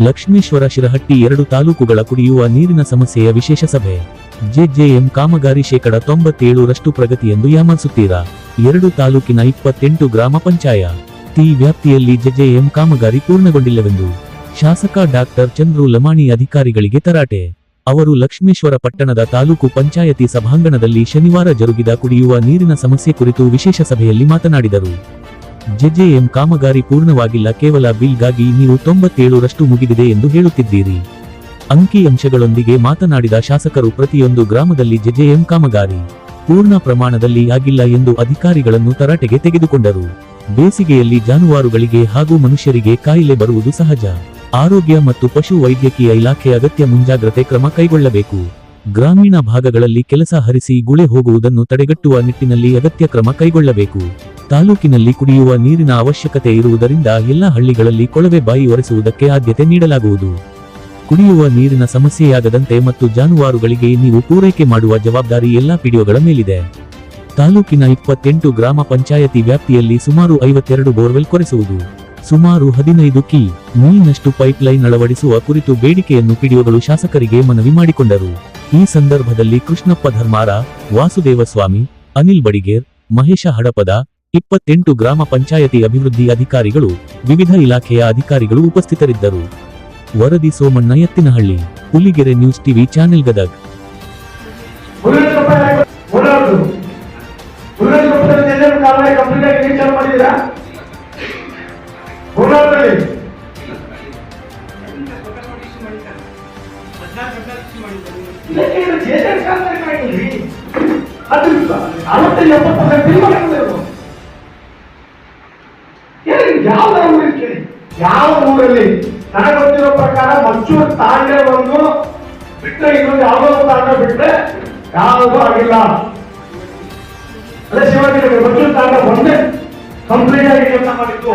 ಲಕ್ಷ್ಮೇಶ್ವರ ಶಿರಹಟ್ಟಿ ಎರಡು ತಾಲೂಕುಗಳ ಕುಡಿಯುವ ನೀರಿನ ಸಮಸ್ಯೆಯ ವಿಶೇಷ ಸಭೆ. ಜೆಜೆಎಂ ಕಾಮಗಾರಿ ಶೇಕಡ ತೊಂಬತ್ತೇಳರಷ್ಟು ಪ್ರಗತಿಯೆಂದು ಯಾಮಿಸುತ್ತೀರಾ ಎರಡು ತಾಲೂಕಿನ ಇಪ್ಪತ್ತೆಂಟು ಗ್ರಾಮ ಪಂಚಾಯತ್ ಟಿ ವ್ಯಾಪ್ತಿಯಲ್ಲಿ ಜೆಜೆಎಂ ಕಾಮಗಾರಿ ಪೂರ್ಣಗೊಂಡಿಲ್ಲವೆಂದು ಶಾಸಕ ಡಾಕ್ಟರ್ ಚಂದ್ರು ಲಮಾಣಿ ಅಧಿಕಾರಿಗಳಿಗೆ ತರಾಟೆ. ಅವರು ಲಕ್ಷ್ಮೇಶ್ವರ ಪಟ್ಟಣದ ತಾಲೂಕು ಪಂಚಾಯತಿ ಸಭಾಂಗಣದಲ್ಲಿ ಶನಿವಾರ ಜರುಗಿದ ಕುಡಿಯುವ ನೀರಿನ ಸಮಸ್ಯೆ ಕುರಿತು ವಿಶೇಷ ಸಭೆಯಲ್ಲಿ ಮಾತನಾಡಿದರು. ಜೆಜೆಎಂ ಕಾಮಗಾರಿ ಪೂರ್ಣವಾಗಿಲ್ಲ, ಕೇವಲ ಬಿಲ್ಗಾಗಿ ನೀವು ತೊಂಬತ್ತೇಳರಷ್ಟು ಮುಗಿದಿದೆ ಎಂದು ಹೇಳುತ್ತಿದ್ದೀರಿ. ಅಂಕಿ ಅಂಶಗಳೊಂದಿಗೆ ಮಾತನಾಡಿದ ಶಾಸಕರು, ಪ್ರತಿಯೊಂದು ಗ್ರಾಮದಲ್ಲಿ ಜೆಜೆಎಂ ಕಾಮಗಾರಿ ಪೂರ್ಣ ಪ್ರಮಾಣದಲ್ಲಿ ಆಗಿಲ್ಲ ಎಂದು ಅಧಿಕಾರಿಗಳನ್ನು ತರಾಟೆಗೆ ತೆಗೆದುಕೊಂಡರು. ಬೇಸಿಗೆಯಲ್ಲಿ ಜಾನುವಾರುಗಳಿಗೆ ಹಾಗೂ ಮನುಷ್ಯರಿಗೆ ಕಾಯಿಲೆ ಬರುವುದು ಸಹಜ. ಆರೋಗ್ಯ ಮತ್ತು ಪಶು ವೈದ್ಯಕೀಯ ಇಲಾಖೆ ಅಗತ್ಯ ಮುಂಜಾಗ್ರತೆ ಕ್ರಮ ಕೈಗೊಳ್ಳಬೇಕು. ಗ್ರಾಮೀಣ ಭಾಗಗಳಲ್ಲಿ ಕೆಲಸ ಹರಿಸಿ ಗುಳೆ ಹೋಗುವುದನ್ನು ತಡೆಗಟ್ಟುವ ನಿಟ್ಟಿನಲ್ಲಿ ಅಗತ್ಯ ಕ್ರಮ ಕೈಗೊಳ್ಳಬೇಕು. ತಾಲೂಕಿನಲ್ಲಿ ಕುಡಿಯುವ ನೀರಿನ ಅವಶ್ಯಕತೆ ಇರುವುದರಿಂದ ಎಲ್ಲ ಹಳ್ಳಿಗಳಲ್ಲಿ ಕೊಳವೆ ಬಾಯಿ ಒರೆಸುವುದಕ್ಕೆ ಆದ್ಯತೆ ನೀಡಲಾಗುವುದು. ಕುಡಿಯುವ ನೀರಿನ ಸಮಸ್ಯೆಯಾಗದಂತೆ ಮತ್ತು ಜಾನುವಾರುಗಳಿಗೆ ನೀವು ಪೂರೈಕೆ ಮಾಡುವ ಜವಾಬ್ದಾರಿ ಎಲ್ಲಾ ಪಿಡಿಯೋಗಳ ಮೇಲಿದೆ. ತಾಲೂಕಿನ ಇಪ್ಪತ್ತೆಂಟು ಗ್ರಾಮ ಪಂಚಾಯತಿ ವ್ಯಾಪ್ತಿಯಲ್ಲಿ ಸುಮಾರು ಐವತ್ತೆರಡು ಬೋರ್ವೆಲ್ ಕೊರೆಸುವುದು. ಸುಮಾರು ಹದಿನೈದು ಕಿ ಮೀನಷ್ಟು ಪೈಪ್ಲೈನ್ ಅಳವಡಿಸುವ ಕುರಿತು ಬೇಡಿಕೆಯನ್ನು ಪಿಡಿಒಗಳು ಶಾಸಕರಿಗೆ ಮನವಿ ಮಾಡಿಕೊಂಡರು ಈ ಸಂದರ್ಭದಲ್ಲಿ ಕೃಷ್ಣಪ್ಪ ಧರ್ಮಾರ ವಾಸುದೇವಸ್ವಾಮಿ ಅನಿಲ್ ಬಡಿಗೇರ್ ಮಹೇಶ ಹಡಪದ ಇಪ್ಪತ್ತೆಂಟು ಗ್ರಾಮ ಪಂಚಾಯತಿ ಅಭಿವೃದ್ಧಿ ಅಧಿಕಾರಿಗಳು ವಿವಿಧ ಇಲಾಖೆಯ ಅಧಿಕಾರಿಗಳು ಉಪಸ್ಥಿತರಿದ್ದರು ವರದಿ Somanna Ettinahalli Huligere news TV channel Gadag ಮಾಡಿದ್ರು ಯಾವ ಊರಿಗೆ ಯಾವ ಊರಲ್ಲಿ? ನನಗೆ ಗೊತ್ತಿರೋ ಪ್ರಕಾರ ಮಚ್ಚೂರು ತಾಂಡೆ ಒಂದು ಬಿಟ್ಟರೆ ಇನ್ನೊಂದು ಯಾವುದೋ ತಾಂಡ ಬಿಟ್ಟರೆ ಯಾವುದೂ ಆಗಿಲ್ಲ. ಅದೇ ಶಿವಾಜಿ ಮಚ್ಚೂರು ತಾಂಡ ಒಂದೇ ಕಂಪ್ಲೀಟ್ ಆಗಿ ಕೆಲಸ ಮಾಡಿತ್ತು